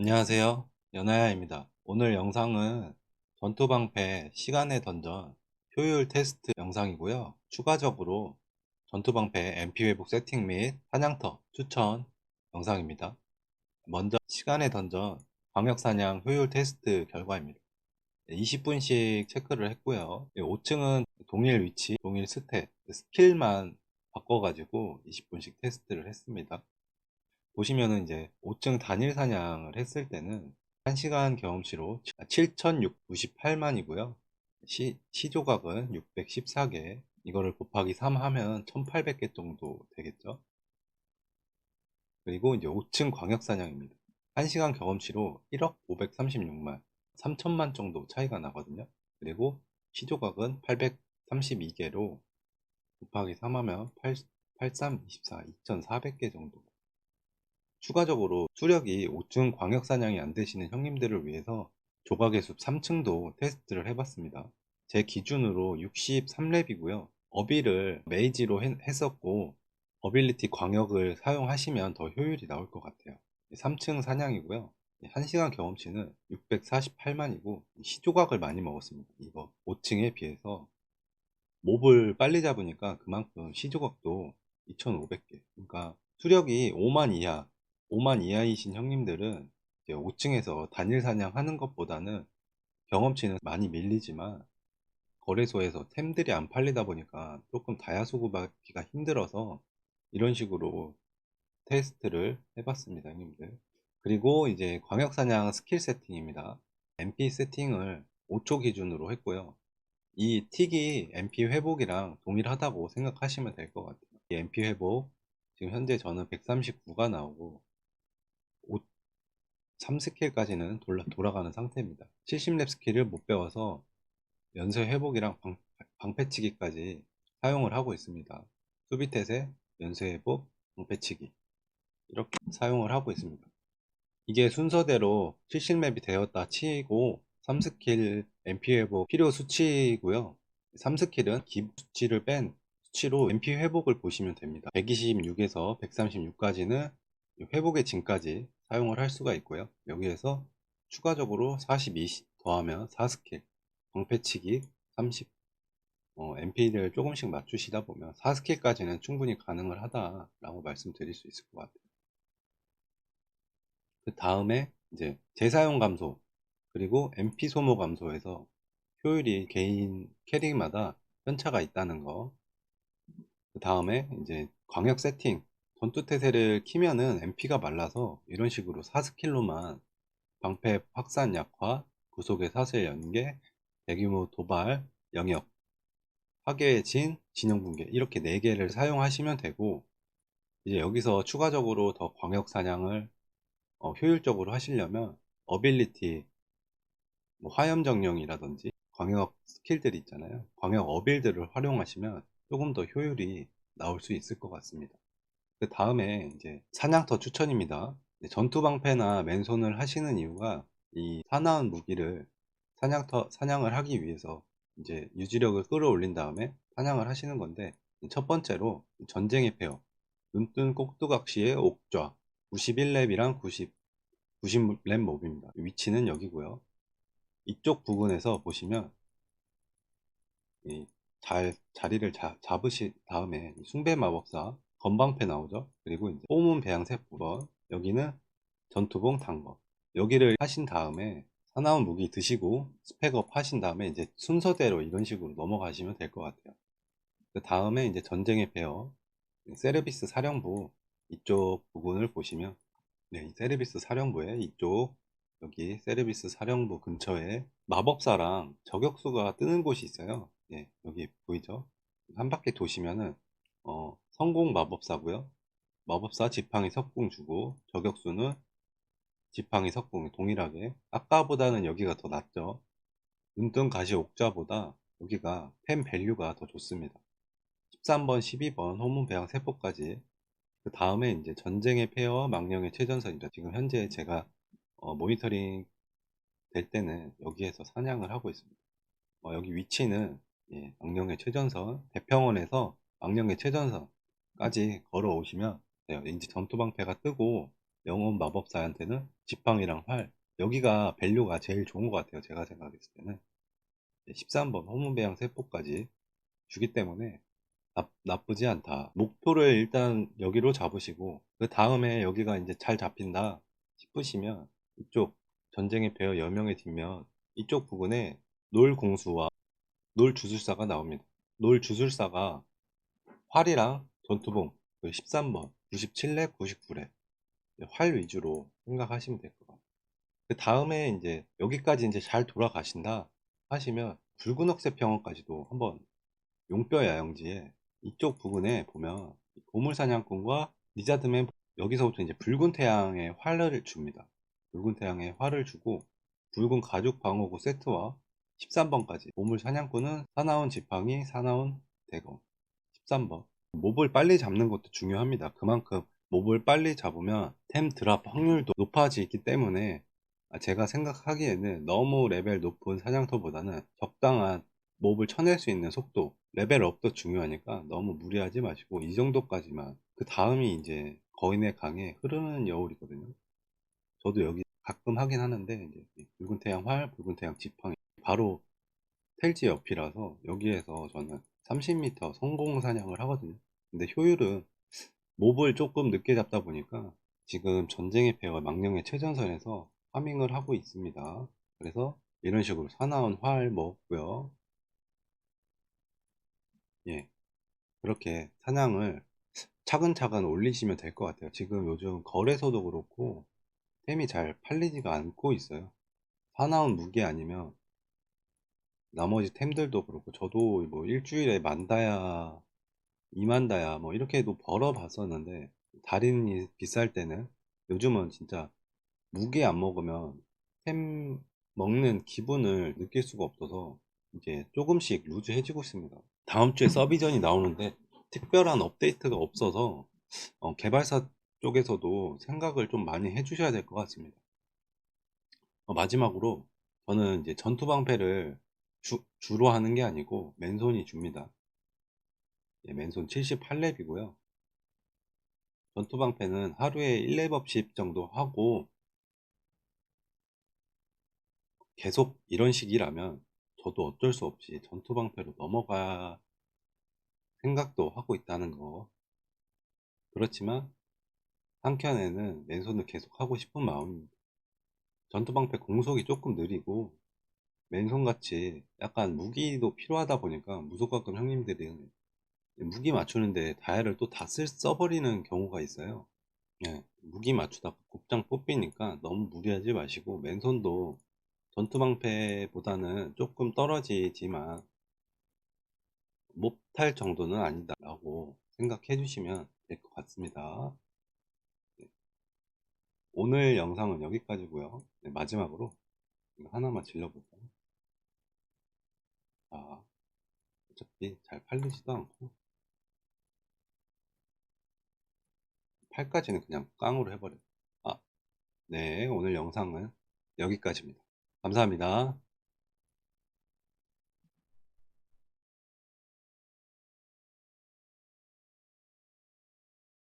안녕하세요. 연하야입니다. 오늘 영상은 전투방패 시간의 던전 효율 테스트 영상이고요. 추가적으로 전투방패 MP 회복 세팅 및 사냥터 추천 영상입니다. 먼저 시간의 던전 광역사냥 효율 테스트 결과입니다. 20분씩 체크를 했고요. 5층은 동일 위치, 동일 스탯, 스킬만 바꿔가지고 20분씩 테스트를 했습니다. 보시면은 이제 5층 단일 사냥을 했을 때는 1시간 경험치로 7,698만이고요. 시, 시조각은 614개. 이거를 곱하기 3 하면 1,800개 정도 되겠죠. 그리고 이제 5층 광역 사냥입니다. 1시간 경험치로 1억 536만, 3천만 정도 차이가 나거든요. 그리고 시조각은 832개로 곱하기 3 하면 8, 8324, 2400개 정도 추가적으로 수력이 5층 광역 사냥이 안 되시는 형님들을 위해서 조각의 숲 3층도 테스트를 해봤습니다. 제 기준으로 63렙이고요. 어비를 메이지로 했었고 어빌리티 광역을 사용하시면 더 효율이 나올 것 같아요. 3층 사냥이고요. 1시간 경험치는 648만이고 시조각을 많이 먹었습니다. 이거 5층에 비해서 몹을 빨리 잡으니까 그만큼 시조각도 2500개 그러니까 수력이 5만 이하 5만 이하이신 형님들은 5층에서 단일 사냥하는 것보다는 경험치는 많이 밀리지만 거래소에서 템들이 안 팔리다 보니까 조금 다야소구 받기가 힘들어서 이런 식으로 테스트를 해봤습니다 형님들. 그리고 이제 광역사냥 스킬 세팅입니다. MP 세팅을 5초 기준으로 했고요. 이 틱이 MP 회복이랑 동일하다고 생각하시면 될 것 같아요. 이 MP 회복 지금 현재 저는 139가 나오고 3스킬까지는 돌아, 돌아 가는 상태입니다. 70렙 스킬을 못 배워서 연쇄 회복이랑 방, 방패치기까지 사용을 하고 있습니다. 수비태세, 연쇄 회복, 방패치기 이렇게 사용을 하고 있습니다. 이게 순서대로 70렙이 되었다 치고 3스킬 MP 회복 필요 수치고요. 3스킬은 기부 수치를 뺀 수치로 MP 회복을 보시면 됩니다. 126에서 136까지는 회복의 진까지 사용을 할 수가 있고요 여기에서 추가적으로 42 더하면 4스킬 방패치기 30 어, MP를 조금씩 맞추시다 보면 4스킬까지는 충분히 가능을 하다 라고 말씀드릴 수 있을 것 같아요 그 다음에 이제 재사용 감소 그리고 MP 소모 감소에서 효율이 개인 캐릭마다 편차가 있다는 거. 그 다음에 이제 광역 세팅 전투태세를 키면은 MP가 말라서 이런 식으로 4스킬로만 방패 확산 약화, 구속의 사슬 연계, 대규모 도발, 영역, 파괴의 진, 진영 붕괴 이렇게 4개를 사용하시면 되고 이제 여기서 추가적으로 더 광역 사냥을 어, 효율적으로 하시려면 어빌리티 뭐 화염 정령이라든지 광역 스킬들이 있잖아요. 광역 어빌들을 활용하시면 조금 더 효율이 나올 수 있을 것 같습니다 그 다음에 이제 사냥터 추천입니다. 전투방패나 맨손을 하시는 이유가 이 사나운 무기를 사냥터 사냥을 하기 위해서 이제 유지력을 끌어올린 다음에 사냥을 하시는 건데 첫 번째로 전쟁의 폐허 눈뜬 꼭두각시의 옥좌 91렙이랑 90 90렙 몹입니다. 위치는 여기고요. 이쪽 부분에서 보시면 잘 자리를 자, 잡으신 다음에 숭배 마법사 건방패 나오죠? 그리고 이제 호문 배양 세번 여기는 전투봉 단거. 여기를 하신 다음에 사나운 무기 드시고 스펙업 하신 다음에 이제 순서대로 이런 식으로 넘어가시면 될 것 같아요. 그 다음에 이제 전쟁의 배어 세르비스 사령부 이쪽 부분을 보시면 네, 세르비스 사령부에 이쪽 여기 세르비스 사령부 근처에 마법사랑 저격수가 뜨는 곳이 있어요. 네, 여기 보이죠? 한 바퀴 도시면은 어, 성공 마법사고요. 마법사 지팡이 석궁 주고 저격수는 지팡이 석궁 동일하게 아까보다는 여기가 더 낫죠. 눈뜬 가시 옥자보다 여기가 템 밸류가 더 좋습니다. 13번 12번 호문 배양 세포까지 그 다음에 이제 전쟁의 폐허 망령의 최전선입니다 지금 현재 제가 어, 모니터링 될 때는 여기에서 사냥을 하고 있습니다. 어, 여기 위치는 예, 망령의 최전선 대평원에서 망령의 최전선 까지 걸어오시면 돼요. 이제 전투방패가 뜨고 영혼 마법사한테는 지팡이랑 활 여기가 밸류가 제일 좋은 것 같아요 제가 생각했을 때는 13번 호문배양 세포까지 주기 때문에 나, 나쁘지 않다 목표를 일단 여기로 잡으시고 그 다음에 여기가 이제 잘 잡힌다 싶으시면 이쪽 전쟁의 배어 여명의 뒷면 이쪽 부분에 놀 공수와 놀 주술사가 나옵니다 놀 주술사가 활이랑 전투봉 그 13번 97렙 99렙 활 위주로 생각하시면 될 것 같아요. 그 다음에 이제 여기까지 이제 잘 돌아가신다 하시면 붉은 억새 병원까지도 한번 용뼈 야영지에 이쪽 부분에 보면 보물 사냥꾼과 리자드맨 여기서부터 이제 붉은 태양의 활을 줍니다. 붉은 태양의 활을 주고 붉은 가죽 방어구 세트와 13번까지 보물 사냥꾼은 사나운 지팡이 사나운 대검 13번. 몹을 빨리 잡는 것도 중요합니다. 그만큼 몹을 빨리 잡으면 템 드랍 확률도 높아지기 때문에 아, 제가 생각하기에는 너무 레벨 높은 사냥터보다는 적당한 몹을 쳐낼 수 있는 속도 레벨업도 중요하니까 너무 무리하지 마시고 이 정도까지만 그 다음이 이제 거인의 강에 흐르는 여울이거든요. 저도 여기 가끔 하긴 하는데 이제 이 붉은 태양 활 붉은 태양 지팡이 바로 텔지 옆이라서 여기에서 저는 30m 성공 사냥을 하거든요 근데 효율은 몹을 조금 늦게 잡다 보니까 지금 전쟁의 패와 망령의 최전선에서 파밍을 하고 있습니다. 그래서 이런 식으로 사나운 활 먹고요. 예, 그렇게 사냥을 차근차근 올리시면 될 것 같아요. 지금 요즘 거래소도 그렇고 템이 잘 팔리지가 않고 있어요. 사나운 무기 아니면 나머지 템들도 그렇고 저도 뭐 일주일에 만다야 2만다야 뭐 이렇게도 벌어 봤었는데 달인이 비쌀 때는 요즘은 진짜 무게 안 먹으면 템 먹는 기분을 느낄 수가 없어서 이제 조금씩 루즈해지고 있습니다. 다음 주에 서비전이 나오는데 특별한 업데이트가 없어서 어, 개발사 쪽에서도 생각을 좀 많이 해주셔야 될 것 같습니다. 어, 마지막으로 저는 이제 전투 방패를 주, 주로 하는 게 아니고 맨손이 줍니다. 예, 맨손 78렙이고요. 전투 방패는 하루에 1렙업씩 정도 하고 계속 이런 식이라면 저도 어쩔 수 없이 전투 방패로 넘어가 생각도 하고 있다는 거. 그렇지만 한켠에는 맨손을 계속 하고 싶은 마음입니다. 전투 방패 공속이 조금 느리고 맨손 같이 약간 무기도 필요하다 보니까 무속가끔 형님들이 무기 맞추는데 다이아를 또 다 써버리는 경우가 있어요. 예, 무기 맞추다 곱장 뽑히니까 너무 무리하지 마시고 맨손도 전투방패보다는 조금 떨어지지만 못할 정도는 아니다 라고 생각해 주시면 될 것 같습니다 네. 오늘 영상은 여기까지고요 네, 마지막으로 하나만 질러볼까요 자, 어차피 잘 팔리지도 않고. 8까지는 그냥 깡으로 해버려요 아, 네 오늘 영상은 여기까지입니다. 감사합니다